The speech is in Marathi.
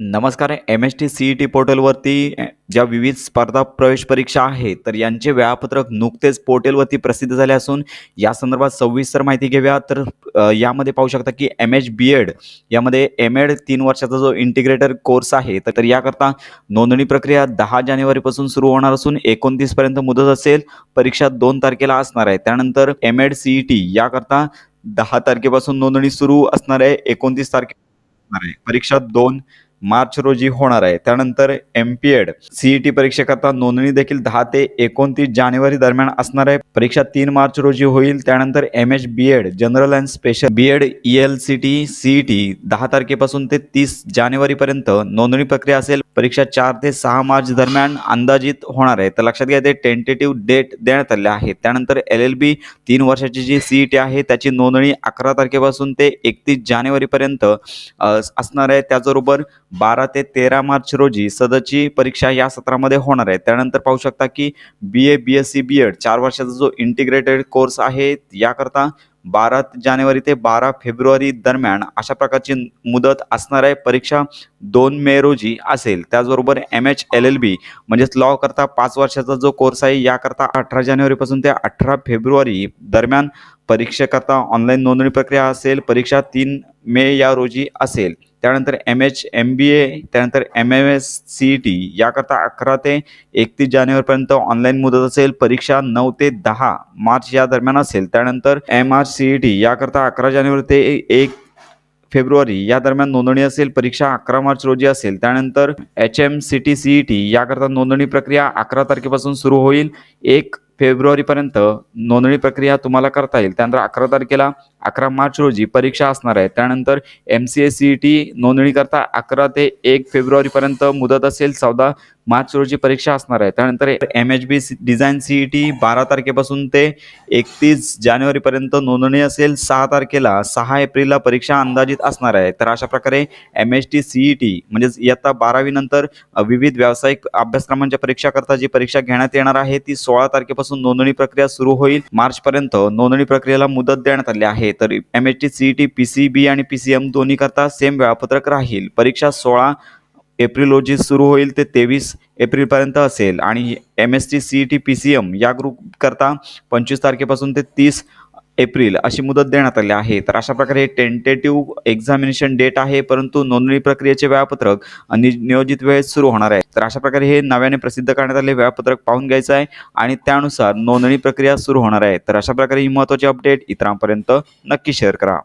नमस्कार M S T C E T पोर्टलवरती ज्या विविध स्पर्धा प्रवेश परीक्षा आहेत तर यांचे वेळापत्रक नुकतेच पोर्टलवरती प्रसिद्ध झाले असून या संदर्भात सविस्तर माहिती घेऊया. तर यामध्ये पाहू शकता की एम एच बी एड यामध्ये एम एड तीन वर्षाचा जो इंटिग्रेटर कोर्स आहे तर तर याकरता नोंदणी प्रक्रिया दहा जानेवारीपासून सुरू होणार असून एकोणतीसपर्यंत मुदत असेल परीक्षा दोन तारखेला असणार आहे. त्यानंतर M Ed C E T याकरता दहा तारखेपासून नोंदणी सुरू असणार आहे एकोणतीस तारखे होणार आहे. परीक्षा दोन मार्च रोजी होणार आहे. त्यानंतर एम पी एड सीईटी परीक्षेकरता नोंदणी देखील दहा ते एकोणतीस जानेवारी दरम्यान असणार आहे. परीक्षा तीन मार्च रोजी होईल. त्यानंतर M H B Ed general and special B Ed E L C T CET दहा तारखेपासून ते तीस जानेवारीपर्यंत नोंदणी प्रक्रिया असेल. परीक्षा चार ते सहा मार्च दरम्यान अंदाजित होणार आहे. तर लक्षात घ्या ते टेंटेटिव्ह डेट देण्यात आले आहे. त्यानंतर एल एल बी तीन वर्षाची जी सीईटी आहे त्याची नोंदणी अकरा तारखेपासून ते एकतीस जानेवारीपर्यंत असणार आहे. त्याचबरोबर बारा ते तेरा मार्च रोजी सदरची परीक्षा या सत्रामध्ये होणार आहे. त्यानंतर पाहू शकता की B A B S C B Ed चार वर्षाचा जो इंटिग्रेटेड कोर्स आहे याकरता बारा जानेवारी ते बारा फेब्रुवारी दरम्यान अशा प्रकारची मुदत असणार आहे. परीक्षा दोन मे रोजी असेल. त्याचबरोबर M H L L B म्हणजेच लॉ करता पाच वर्षाचा जो कोर्स आहे याकरता अठरा जानेवारीपासून ते अठरा फेब्रुवारी दरम्यान परीक्षेकरता ऑनलाईन नोंदणी प्रक्रिया असेल. परीक्षा तीन मे या रोजी असेल. त्यानंतर M H M B A त्यानंतर M M S C E T याकरता अकरा ते एकतीस जानेवारीपर्यंत ऑनलाईन मुदत असेल परीक्षा नऊ ते दहा मार्च या दरम्यान असेल. त्यानंतर M R C E T याकरता अकरा जानेवारी ते एक फेब्रुवारी या दरम्यान नोंदणी असेल परीक्षा अकरा मार्च रोजी असेल. त्यानंतर H M C T C E T याकरता नोंदणी प्रक्रिया अकरा तारखेपासून सुरू होईल. एक फेब्रुवारीपर्यंत नोंदणी प्रक्रिया तुम्हाला करता येईल. त्यानंतर अकरा तारखेला अकरा मार्च रोजी परीक्षा असणार आहे. त्यानंतर M C S C E T नोंदणी करता अकरा ते एक फेब्रुवारीपर्यंत मुदत असेल चौदा मार्च रोजी परीक्षा असणार आहे. त्यानंतर M H B design C E T बारा तारखेपासून ते एकतीस जानेवारीपर्यंत नोंदणी असेल सहा तारखेला सहा एप्रिलला परीक्षा अंदाजित असणार आहे. तर अशा प्रकारे M H T C E T म्हणजेच इयत्ता बारावीनंतर विविध व्यावसायिक अभ्यासक्रमांच्या परीक्षा करता जी परीक्षा घेण्यात येणार आहे ती सोळा तारखेपासून नोंदणी प्रक्रिया सुरू होईल. मार्चपर्यंत नोंदणी प्रक्रियेला मुदत देण्यात आली आहे. तर M H T C E T P C B आणि पी सी एम दोन्हीकरता सेम वेळापत्रक राहील. परीक्षा सोळा एप्रिल रोजी सुरू होईल ते तेवीस एप्रिलपर्यंत असेल. आणि M S T C E T P C M या ग्रुप करता पंचवीस तारखेपासून ते तीस एप्रिल अशी मुदत देण्यात आली आहे. तर अशा प्रकारे हे टेंटेटिव्ह एक्झामिनेशन डेट आहे परंतु नोंदणी प्रक्रियेचे वेळापत्रक आणि नियोजित वेळेत सुरू होणार आहे. तर अशा प्रकारे हे नव्याने प्रसिद्ध करण्यात आले वेळापत्रक पाहून घ्यायचं आहे आणि त्यानुसार नोंदणी प्रक्रिया सुरू होणार आहे. तर अशा प्रकारे ही महत्त्वाची अपडेट इतरांपर्यंत नक्की शेअर करा.